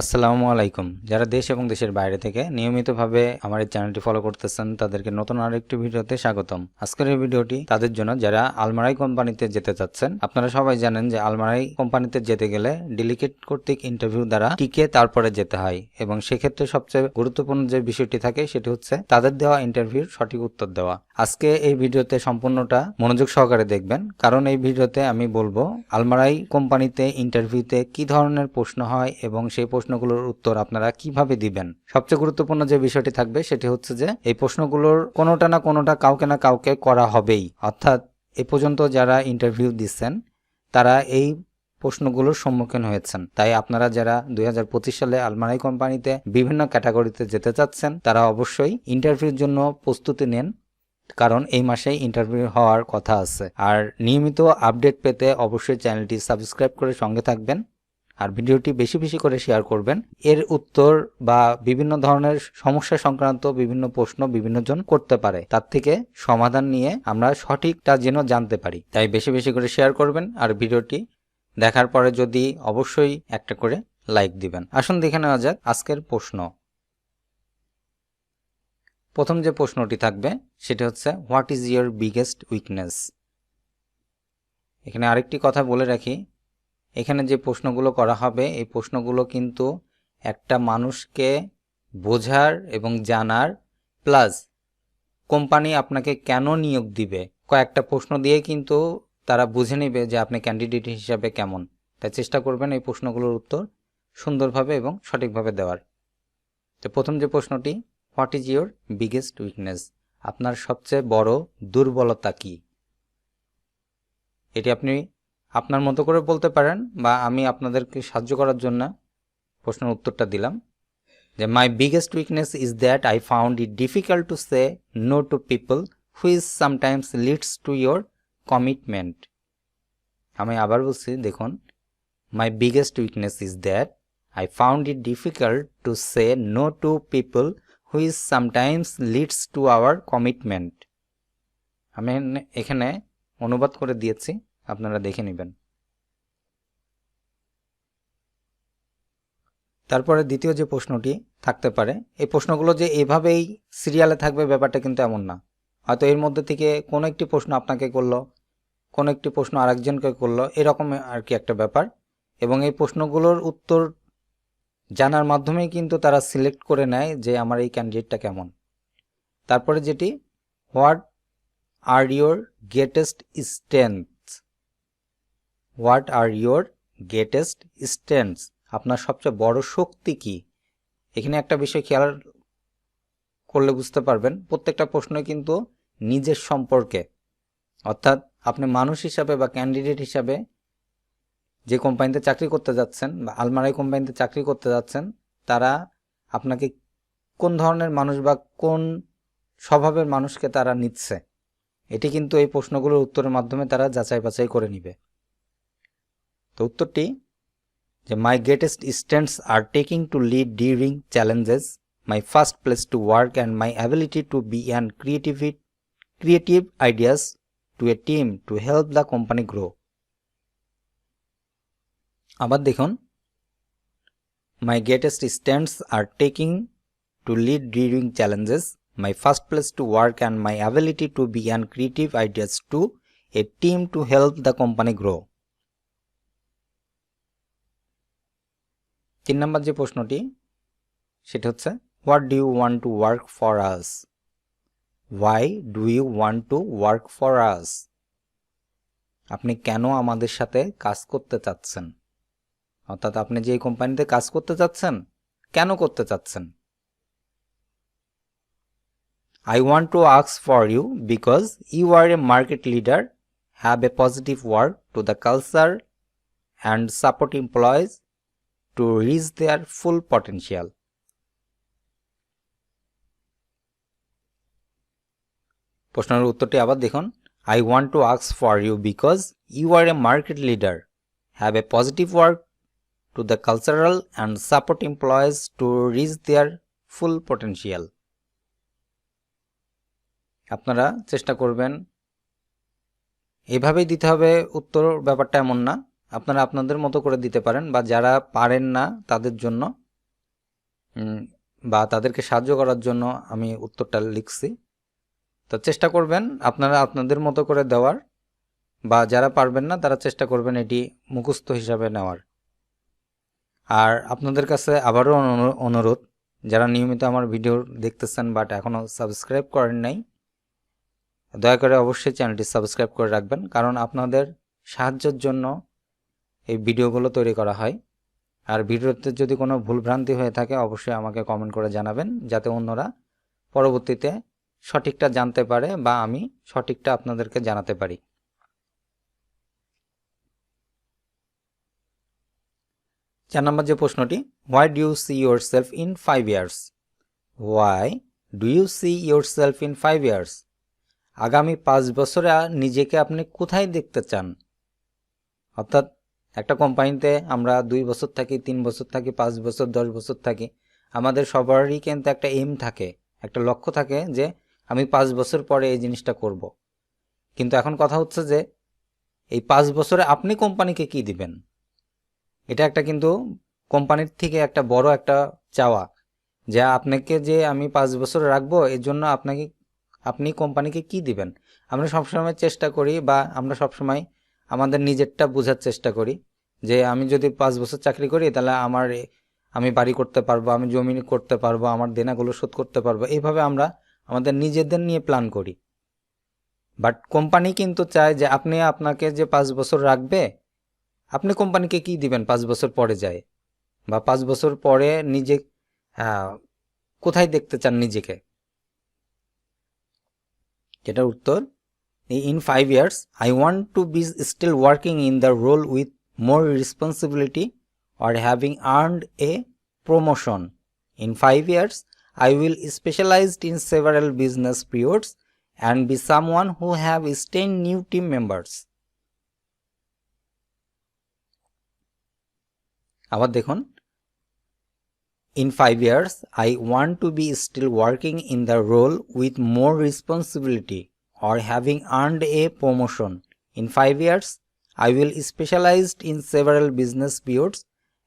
আসসালামু আলাইকুম। যারা দেশ এবং দেশের বাইরে থেকে নিয়মিতভাবে আমার এই চ্যানেলটি ফলো করতেছেন, তাদেরকে নতুন আরেকটি ভিডিওতে স্বাগতম। আজকের এই ভিডিওটি তাদের জন্য যারা আলমারাই কোম্পানিতে যেতে চাচ্ছেন, আপনারা সবাই জানেন যে আলমারাই কোম্পানিতে যেতে গেলে ডেলিকেট কর্তৃক ইন্টারভিউ দ্বারা টিকে তারপরে যেতে হয় এবং সেক্ষেত্রে সবচেয়ে গুরুত্বপূর্ণ যে বিষয়টি থাকে সেটি হচ্ছে তাদের দেওয়া ইন্টারভিউর সঠিক উত্তর দেওয়া। আজকে এই ভিডিওতে সম্পূর্ণটা মনোযোগ সহকারে দেখবেন। কারণ এই ভিডিওতে আমি বলব, আলমারাই কোম্পানিতে ইন্টারভিউতে কি ধরনের প্রশ্ন হয় এবং সেই প্রশ্নগুলোর উত্তর আপনারা কীভাবে দিবেন। সবচেয়ে গুরুত্বপূর্ণ যে বিষয়টি থাকবে সেটি হচ্ছে যে, এই প্রশ্নগুলোর কোনোটা না কোনোটা কাউকে না কাউকে করা হবেই। অর্থাৎ এ পর্যন্ত যারা ইন্টারভিউ দিচ্ছেন, তারা এই প্রশ্নগুলোর সম্মুখীন হয়েছেন। তাই আপনারা যারা দুই হাজার পঁচিশ সালে আলমারাই কোম্পানিতে বিভিন্ন ক্যাটাগরিতে যেতে চাচ্ছেন, তারা অবশ্যই ইন্টারভিউর জন্য প্রস্তুতি নেন। কারণ এই মাসেই ইন্টারভিউ হওয়ার কথা আছে। আর নিয়মিত আপডেট পেতে অবশ্যই চ্যানেলটি সাবস্ক্রাইব করে সঙ্গে থাকবেন। আর ভিডিওটি বেশি বেশি করে শেয়ার করবেন। এর উত্তর বা বিভিন্ন ধরনের সমস্যা সংক্রান্ত বিভিন্ন প্রশ্ন বিভিন্ন জন করতে পারে। তার থেকে সমাধান নিয়ে আমরা সঠিকটা যেন জানতে পারি। তাই বেশি বেশি করে শেয়ার করবেন। আর ভিডিওটি দেখার পরে যদি অবশ্যই একটা করে লাইক দিবেন। আসুন দেখে নেওয়া যাক আজকের প্রশ্ন। প্রথম যে প্রশ্নটি থাকবে, সেটা হচ্ছে what is your biggest weakness এখানে আরেকটি কথা বলে রাখি, এখানে যে প্রশ্নগুলো করা হবে, এই প্রশ্নগুলো কিন্তু একটা মানুষকে বোঝার এবং জানার প্লাস কোম্পানি আপনাকে কেন নিয়োগ দিবে? কয়েকটা প্রশ্ন দিয়ে কিন্তু তারা বুঝে নেবে যে আপনি ক্যান্ডিডেট হিসাবে কেমন। তাই চেষ্টা করবেন এই প্রশ্নগুলোর উত্তর সুন্দরভাবে এবং সঠিকভাবে দেওয়ার। তো প্রথম যে প্রশ্নটি what is your biggest weakness আপনার সবচেয়ে বড় দুর্বলতা কি? এটি আপনি আপনার মতো করে বলতে পারেন বা আমি আপনাদেরকে সাহায্য করার জন্য প্রশ্নের উত্তরটা দিলাম যে my biggest weakness is that I found it difficult to say no to people which sometimes leads to your commitment আমি আবার বলছি, দেখুন my biggest weakness is that I found it difficult to say no to people which sometimes leads to our commitment আমি এখানে অনুবাদ করে দিয়েছি, আপনারা দেখে নেবেন। তারপরে দ্বিতীয় যে প্রশ্নটি থাকতে পারে, এই প্রশ্নগুলো যে এভাবেই সিরিয়ালে থাকবে ব্যাপারটা কিন্তু এমন না। হয়তো এর মধ্যে থেকে কোনো একটি প্রশ্ন আপনাকে করল, কোনো একটি প্রশ্ন আরেকজনকে করল, এরকম আর কি একটা ব্যাপার। এবং এই প্রশ্নগুলোর উত্তর জানার মাধ্যমেই কিন্তু তারা সিলেক্ট করে নেয় যে আমার এই ক্যান্ডিডেটটা কেমন। তারপরে যেটি what are your greatest strength what are your greatest strength আপনার সবচেয়ে বড় শক্তি কি? এখানে একটা বিষয় খেয়াল করলে বুঝতে পারবেন, প্রত্যেকটা প্রশ্ন কিন্তু নিজের সম্পর্কে। অর্থাৎ আপনি মানুষ হিসাবে বা ক্যান্ডিডেট হিসাবে যে কোম্পানিতে চাকরি করতে যাচ্ছেন বা আলমারাই কোম্পানিতে চাকরি করতে যাচ্ছেন, তারা আপনাকে কোন ধরনের মানুষ বা কোন স্বভাবের মানুষকে তারা নিচ্ছে? এটি কিন্তু এই প্রশ্নগুলোর উত্তরের মাধ্যমে তারা যাচাই বাছাই করে নিবে। তো উত্তরটি, যে my greatest strengths are taking to lead during challenges my first place to work and my ability to be and creative creative ideas to a team to help the company grow আবার দেখুন my greatest stands are taking to lead during challenges my first place to work and my ability to be and creative ideas to a team to help the company grow তিন নম্বর যে প্রশ্নটি, সেটা হচ্ছে what do you want to work for us why do you want to work for us আপনি কেন আমাদের সাথে কাজ করতে চাচ্ছেন? অর্থাৎ আপনি যে কোম্পানিতে কাজ করতে চাচ্ছেন, কেন করতে চাচ্ছেন? I want to আক্স for you because you are a market leader have a positive work to the culture and support employees to reach their full potential প্রশ্নের উত্তরটি আবার দেখুন। I want to আক্স for you because you are a market leader have a positive work to the cultural and support employees to reach their full potential. আপনারা চেষ্টা করবেন এভাবেই দিতে হবে। উত্তর ব্যাপারটা এমন না। আপনারা আপনাদের মতো করে দিতে পারেন বা যারা পারেন না তাদের জন্য বা তাদেরকে সাহায্য করার জন্য আমি উত্তরটা লিখছি। তো চেষ্টা করবেন আপনারা আপনাদের মতো করে দেওয়ার, বা যারা পারবেন না তারা চেষ্টা করবেন এটি মুখস্থ হিসাবে নেওয়ার। আর আপনাদের কাছে আবারও অনুরোধ, যারা নিয়মিত আমার ভিডিও দেখতেছেন বাট এখনও সাবস্ক্রাইব করেন নাই, দয়া করে অবশ্যই চ্যানেলটি সাবস্ক্রাইব করে রাখবেন, কারণ আপনাদের সাহায্যের জন্য এই ভিডিওগুলো তৈরি করা হয়। আর ভিডিওতে যদি কোনো ভুলভ্রান্তি হয়ে থাকে, অবশ্যই আমাকে কমেন্ট করে জানাবেন, যাতে অন্যরা পরবর্তীতে সঠিকটা জানতে পারে বা আমি সঠিকটা আপনাদেরকে জানাতে পারি। চার নম্বর যে প্রশ্নটি why do you see yourself in five years why do you see yourself in five years আগামী পাঁচ বছরে নিজেকে আপনি কোথায় দেখতে চান? অর্থাৎ একটা কোম্পানিতে আমরা দুই বছর থাকি, তিন বছর থাকি, পাঁচ বছর, দশ বছর থাকি, আমাদের সবারই কিন্তু একটা এম থাকে, একটা লক্ষ্য থাকে যে আমি পাঁচ বছর পরে এই জিনিসটা করব। কিন্তু এখন কথা হচ্ছে যে, এই পাঁচ বছরে আপনি কোম্পানিকে কি দিবেন? এটা একটা কিন্তু কোম্পানির থেকে একটা বড় একটা চাওয়া, যে আপনাকে যে আমি পাঁচ বছর রাখব, এর জন্য আপনাকে, আপনি কোম্পানিকে কি দিবেন? আমরা সবসময় চেষ্টা করি বা আমরা সবসময় আমাদের নিজেরটা বোঝার চেষ্টা করি, যে আমি যদি পাঁচ বছর চাকরি করি, তাহলে আমার আমি বাড়ি করতে পারব, আমি জমি করতে পারব, আমার দেনাগুলো শোধ করতে পারব, এইভাবে আমরা আমাদের নিজেদের নিয়ে প্ল্যান করি। বাট কোম্পানি কিন্তু চায় যে আপনি আপনাকে যে পাঁচ বছর রাখবে আপনি কোম্পানিকে কি দিবেন পাঁচ বছর পরে যায়? বা পাঁচ বছর পরে নিজে কোথায় দেখতে চান নিজেকে? যেটা উত্তর, in five years, I want to be still working in the role with more responsibility or having earned a promotion. In five years, I will specialized in several business periods and be someone who have seen new team members. আবার দেখুন in five years I want to be still working in the role with more responsibility or having earned a promotion in five years I will specialized in several business periods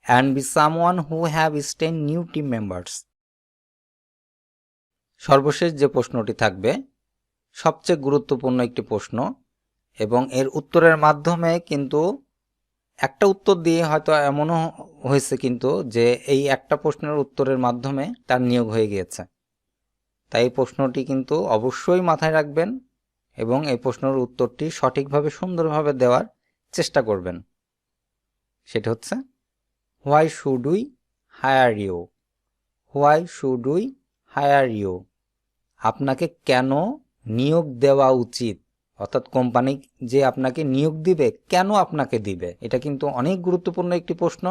and be someone who have seen new team members সর্বশেষ যে প্রশ্নটি থাকবে, সবচেয়ে গুরুত্বপূর্ণ একটি প্রশ্ন এবং এর উত্তরের মাধ্যমে কিন্তু একটা উত্তর দিয়ে হয়তো এমনও হয়েছে কিন্তু যে এই একটা প্রশ্নের উত্তরের মাধ্যমে তার নিয়োগ হয়ে গিয়েছে। তাই এই প্রশ্নটি কিন্তু অবশ্যই মাথায় রাখবেন এবং এই প্রশ্নের উত্তরটি সঠিকভাবে, সুন্দরভাবে দেওয়ার চেষ্টা করবেন। সেটা হচ্ছে, why should we hire you? Why should we hire you? আপনাকে কেন নিয়োগ দেওয়া উচিত? অর্থাৎ কোম্পানি যে আপনাকে নিয়োগ দিবে, কেন আপনাকে দিবে? এটা কিন্তু অনেক গুরুত্বপূর্ণ একটি প্রশ্ন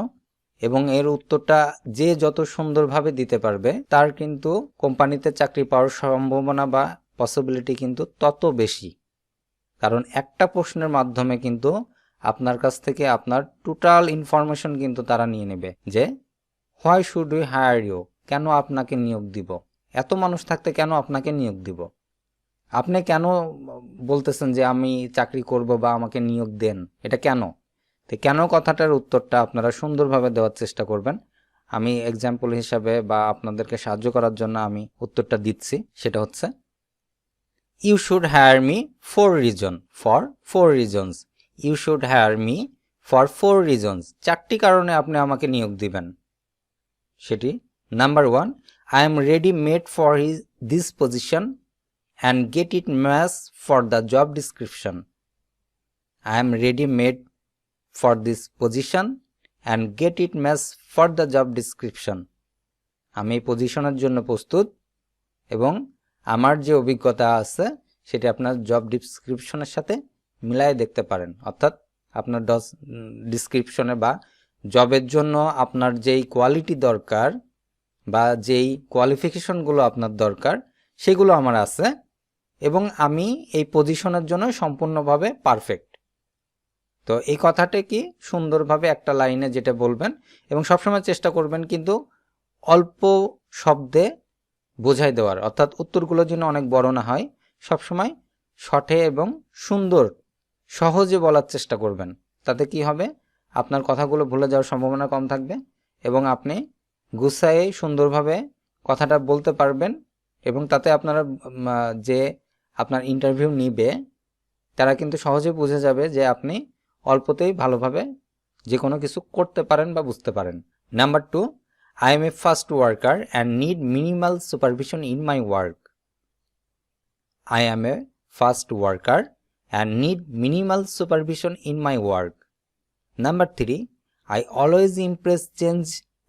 এবং এর উত্তরটা যে যত সুন্দরভাবে দিতে পারবে, তার কিন্তু কোম্পানিতে চাকরি পাওয়ার সম্ভাবনা বা পসিবিলিটি কিন্তু তত বেশি। কারণ একটা প্রশ্নের মাধ্যমে কিন্তু আপনার কাছ থেকে আপনার টোটাল ইনফরমেশন কিন্তু তারা নিয়ে নেবে যে why should we hire you কেন আপনাকে নিয়োগ দিব? এত মানুষ থাকতে কেন আপনাকে নিয়োগ দিব? আপনি কেন বলতেছেন যে আমি চাকরি করব বা আমাকে নিয়োগ দেন? এটা কেন? তো কেন কথাটার উত্তরটা আপনারা সুন্দরভাবে দেওয়ার চেষ্টা করবেন। আমি এক্সাম্পল হিসাবে বা আপনাদেরকে সাহায্য করার জন্য আমি উত্তরটা দিচ্ছি। সেটা হচ্ছে you should hire me four reason for four reasons you should hire me for four reasons চারটি কারণে আপনি আমাকে নিয়োগ দিবেন। সেটি number one I am ready made for his this position and get it match for the job description. I am ready made for this position and get it match for the job description. আমি পজিশনের জন্য প্রস্তুত এবং আমার যে অভিজ্ঞতা আছে, সেটি আপনার জব ডিসক্রিপশনের সাথে মিলাই দেখতে পারেন অর্থাৎ আপনার ডস ডিসক্রিপশনে বা জবের জন্য আপনার যেই কোয়ালিটি দরকার বা যেই কোয়ালিফিকেশনগুলো আপনার দরকার, সেগুলো আমার আছে এবং আমি এই পজিশনের জন্য সম্পূর্ণভাবে পারফেক্ট তো এই কথাটা কি? সুন্দরভাবে একটা লাইনে যেটা বলবেন এবং সবসময় চেষ্টা করবেন কিন্তু অল্প শব্দে বোঝাই দেওয়ার। অর্থাৎ উত্তরগুলো যেন অনেক বড় না হয়, সবসময় শঠে এবং সুন্দর, সহজে বলার চেষ্টা করবেন। তাতে কি হবে? আপনার কথাগুলো ভুলে যাওয়ার সম্ভাবনা কম থাকবে এবং আপনি গুছায়ে সুন্দরভাবে কথাটা বলতে পারবেন এবং তাতে আপনারা যে আপনার ইন্টারভিউ নিবে, তারা কিন্তু সহজে বুঝে যাবে যে আপনি অল্পতেই ভালোভাবে যে কোনো কিছু করতে পারেন বা বুঝতে পারেন। Number two I am a first worker and need minimal supervision in my work I am a first worker and need minimal supervision in my work number three I always impress change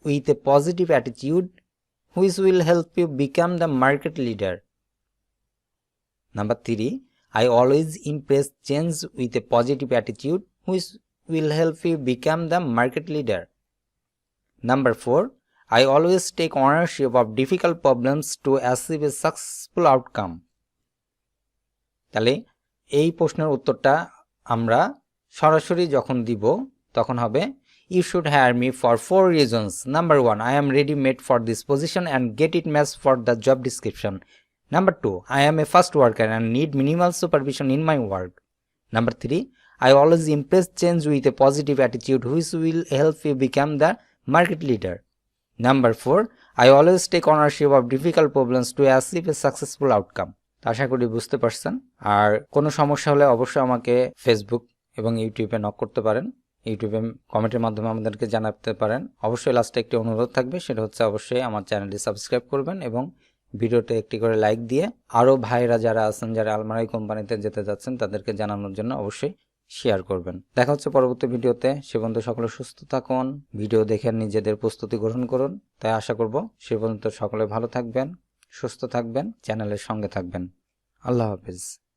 with a positive attitude, which will help you become the market leader. Number 3. I always impress change with a positive attitude which will help you become the market leader. Number 4. I always take ownership of difficult problems to achieve a successful outcome. তাহলে এই প্রশ্নের উত্তরটা আমরা সরাসরি যখন দিব তখন হবে you should hire me for four reasons. Number one, I am ready made for this position and get it matched for the job description. Number two, I am a fast worker and need minimal supervision in my work. Number three, I always impress change with a positive attitude which will help you become the market leader. Number four, I always take ownership of difficult problems to achieve a successful outcome. আশা করি বুঝতে পারছেন আর কোনো সমস্যা হলে অবশ্যই আমাকে Facebook এবং ইউটিউবে নক করতে পারেন ইউটিউবে কমেন্টের মাধ্যমে আমাদেরকে জানাতে পারেন অবশ্যই লাস্টে একটি অনুরোধ থাকবে সেটা হচ্ছে অবশ্যই আমার চ্যানেলটি সাবস্ক্রাইব করবেন এবং ভিডিওতে একটি করে লাইক দিয়ে আরও ভাইরা যারা আছেন, যারা আলমারাই কোম্পানিতে যেতে যাচ্ছেন, তাদেরকে জানানোর জন্য অবশ্যই শেয়ার করবেন। দেখা হচ্ছে পরবর্তী ভিডিওতে। সে পর্যন্ত সকলে সুস্থ থাকুন, ভিডিও দেখে নিজেদের প্রস্তুতি গ্রহণ করুন। তাই আশা করব সে পর্যন্ত সকলে ভালো থাকবেন, সুস্থ থাকবেন চ্যানেলের সঙ্গে থাকবেন। আল্লাহ হাফিজ।